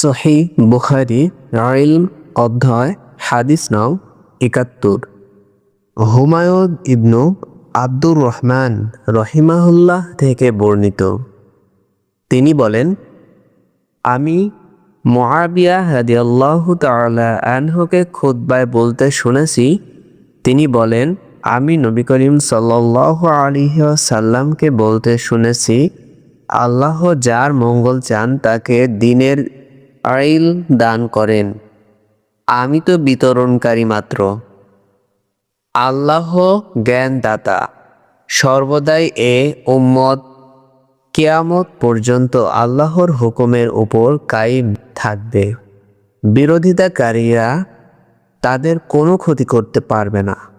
সহি বুখারি ইলম অধ্যায় হাদিস নং একাত্তর। হুমায়ুন ইবনু আব্দুর রহমান রহিমাহুল্লাহ থেকে বর্ণিত। তিনি বলেন, আমি মহাবিয়া হাদিয়াল্লাহু তাআলা আনহুকে খুতবায় বলতে শুনেছি। তিনি বলেন, আমি নবী করিম সাল্লাল্লাহু আলাইহি সাল্লামকে বলতে শুনেছি, আল্লাহ যার মঙ্গল চান তাকে দিনের আইল দান করেন। আমি তো বিতরণকারী মাত্র। আল্লাহ জ্ঞানদাতা, সর্বদাই এ উম্মত। কেয়ামত পর্যন্ত আল্লাহর হুকুমের উপর কায়েম থাকবে। বিরোধিতাকারীরা তাদের কোনো ক্ষতি করতে পারবে না।